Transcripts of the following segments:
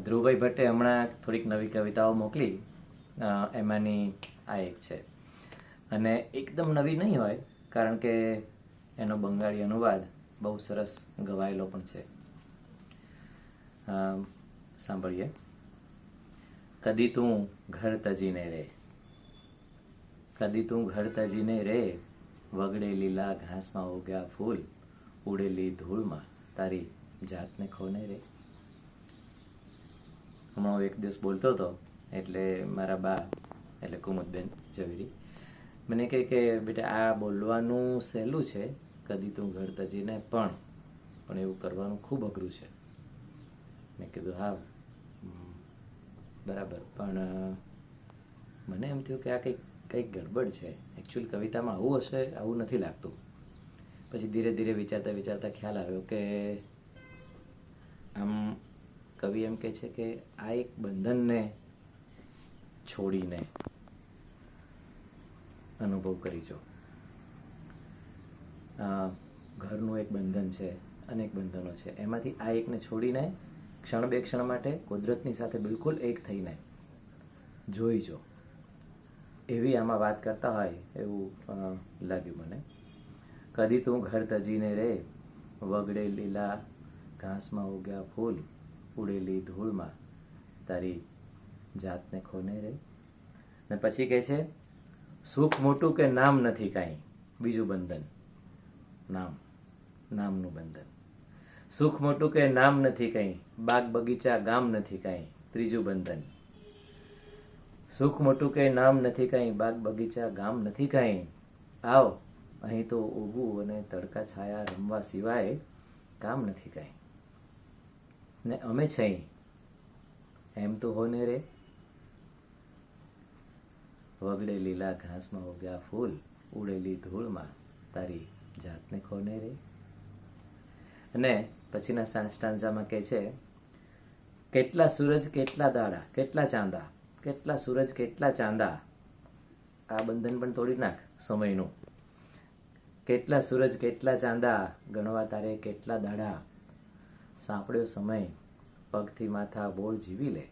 ધ્રુવભાઈ ભટ્ટે હમણાં થોડીક નવી કવિતાઓ મોકલી. એમાંની આ એક છે. અને એકદમ નવી નહીં હોય, કારણ કે એનો બંગાળી અનુવાદ બહુ સરસ ગવાયેલો પણ છે. સાંભળીએ. કદી તું ઘર તજીને રે, કદી તું ઘર તજીને રે, વગડે લીલા ઘાસમાં ઉગ્યા ફૂલ, ઉડેલી ધૂળમાં તારી જાતને ખોને રે. હમણાં હું એક દિવસ બોલતો હતો, એટલે મારા બા, એટલે કુમુદબેન ઝવેરી, મને કહે કે, બેટા, આ બોલવાનું સહેલું છે, કદી તું ઘર તજીને પણ પણ એવું કરવાનું ખૂબ અઘરું છે. મેં કીધું, હા બરાબર, પણ મને એમ થયું કે આ કંઈક કંઈક ગડબડ છે. એકચ્યુઅલ કવિતામાં આવું હશે, આવું નથી લાગતું. પછી ધીરે ધીરે વિચારતા વિચારતા ખ્યાલ આવ્યો કે, આમ કવિ એમ કહે છે કે આ એક બંધનને છોડીને અનુભવ કરી જો ઘરનું એક બંધન છે, અનેક બંધનો છે. એમાંથી આ એકને છોડીને ક્ષણ બે ક્ષણ માટે કુદરતની સાથે બિલકુલ એક થઈને જોઈજો એવી આમાં વાત કરતા હોય એવું લાગ્યું મને. કદી તું ઘર તજીને રે, વગડે લીલા ઘાસમાં ઉગ્યા ફૂલ. ઉડેલી ધૂળમાં તારી જાતને ખોને રે. ને પછી કહે છે, સુખ મોટું કે નામ નથી કાંઈ? બીજું બંધન. નામ. નામનું બંધન. સુખ મોટું કે નામ નથી કંઈ? બાગ બગીચા ગામ નથી કાંઈ? ત્રીજું બંધન. સુખ મોટું કે નામ નથી કાંઈ? બાગ બગીચા ગામ નથી કાંઈ? આવ, અહીં તો ઊભું અને તડકા છાયા રમવા સિવાય કામ નથી કાંઈ. ને અમે છે એમ તો હોને રે. વગડે લીલા ઘાસમાં ઉગ્યા ફૂલ, ઉડેલી ધૂળમાં તારી જાતને ખોને રે. અને પછીના સ્ટાન્ઝામાં કહે છે, કેટલા સૂરજ, કેટલા દાડા, કેટલા ચાંદા, કેટલા સૂરજ, કેટલા ચાંદા. આ બંધન પણ તોડી નાખ સમયનું. કેટલા સૂરજ, કેટલા ચાંદા, ગણવા તારે કેટલા દાડા સાંપડ્યો સમય, પગથી માથા બોળ જીવી લે.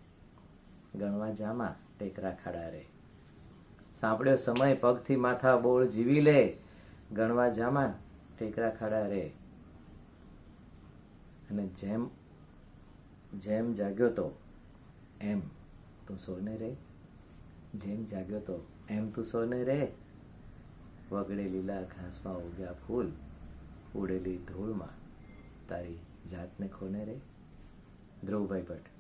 ગણવા જામાં ટેકરા ખાડા રે. સાંપડ્યો સમય, પગથી માથા બોળ જીવી લે. ગણવા જામાં ટેકરા ખાડા રે. અને જેમ જેમ જાગ્યો તો એમ તું સોને રે. જેમ જાગ્યો તો એમ તું સોને રે. વગડે લીલા ઘાસમાં ઉગ્યા ફૂલ, ઉડેલી ધૂળમાં તારી જાતને ખોને રે? ધ્રુવભાઈ ભટ્ટ